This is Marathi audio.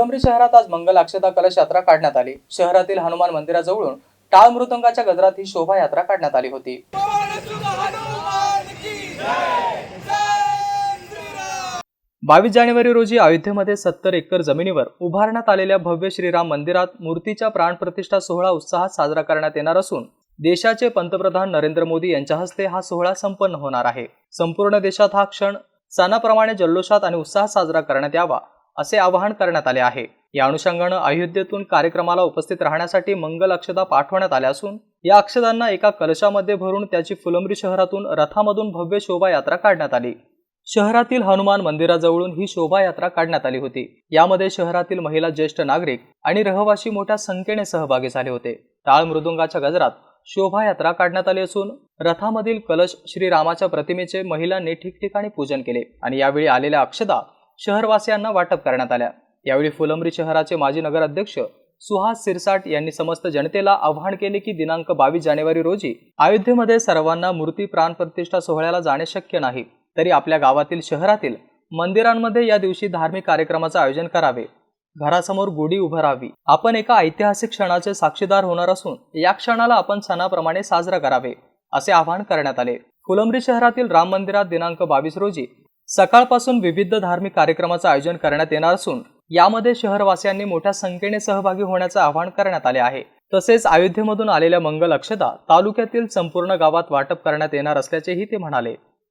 फुलंब्री शहरात आज मंगल अक्षता कलश यात्रा काढण्यात आली. शहरातील हनुमान मंदिराजवळून टाळ मृदंगाच्या गजरात ही शोभायात्रा काढण्यात आली होती. बावीस जानेवारी रोजी अयोध्येमध्ये सत्तर एकर जमिनीवर उभारण्यात आलेल्या भव्य श्रीराम मंदिरात मूर्तीच्या प्राणप्रतिष्ठा सोहळा उत्साहात साजरा करण्यात येणार असून देशाचे पंतप्रधान नरेंद्र मोदी यांच्या हस्ते हा सोहळा संपन्न होणार आहे. संपूर्ण देशात हा क्षण सणाप्रमाणे जल्लोषात आणि उत्साहात साजरा करण्यात यावा. असे आवाहन करण्यात आले आहे. या अनुषंगानं अयोध्येतून कार्यक्रमाला उपस्थित राहण्यासाठी मंगल अक्षता पाठवण्यात आल्या असून या अक्षतांना एका कलशामध्ये भरून त्याची फुलंब्री शहरातून रथामधून भव्य शोभायात्रा काढण्यात आली. शहरातील हनुमान मंदिराजवळून ही शोभायात्रा काढण्यात आली होती. यामध्ये शहरातील महिला ज्येष्ठ नागरिक आणि रहवासी मोठ्या संख्येने सहभागी झाले होते. टाळ मृदुंगाच्या गजरात शोभायात्रा काढण्यात आली असून रथामधील कलश श्रीरामाच्या प्रतिमेचे महिलांनी ठिकठिकाणी पूजन केले आणि यावेळी आलेल्या अक्षदा शहरवासियांना वाटप करण्यात आल्या. यावेळी फुलंब्री शहराचे माजी नगराध्यक्ष सुहास सिरसाट यांनी समस्त जनतेला आवाहन केले की दिनांक बावीस जानेवारी रोजी अयोध्येमध्ये सर्वांना मूर्ती प्राणप्रतिष्ठा सोहळ्याला जाणे शक्य नाही तरी आपल्या गावातील शहरातील मंदिरांमध्ये या दिवशी धार्मिक कार्यक्रमाचे आयोजन करावे. घरासमोर गुढी उभं राहावी. आपण एका ऐतिहासिक क्षणाचे साक्षीदार होणार असून या क्षणाला आपण सणाप्रमाणे साजरा करावे असे आवाहन करण्यात आले. फुलंब्री शहरातील राम मंदिरात दिनांक बावीस रोजी सकाळपासून विविध धार्मिक कार्यक्रमाचं आयोजन करण्यात येणार असून यामध्ये शहरवासियांनी मोठ्या संख्येने सहभागी होण्याचे आवाहन करण्यात आले आहे. तसेच अयोध्येमधून आलेल्या मंगल अक्षता तालुक्यातील संपूर्ण गावात वाटप करण्यात येणार असल्याचेही ते म्हणाले.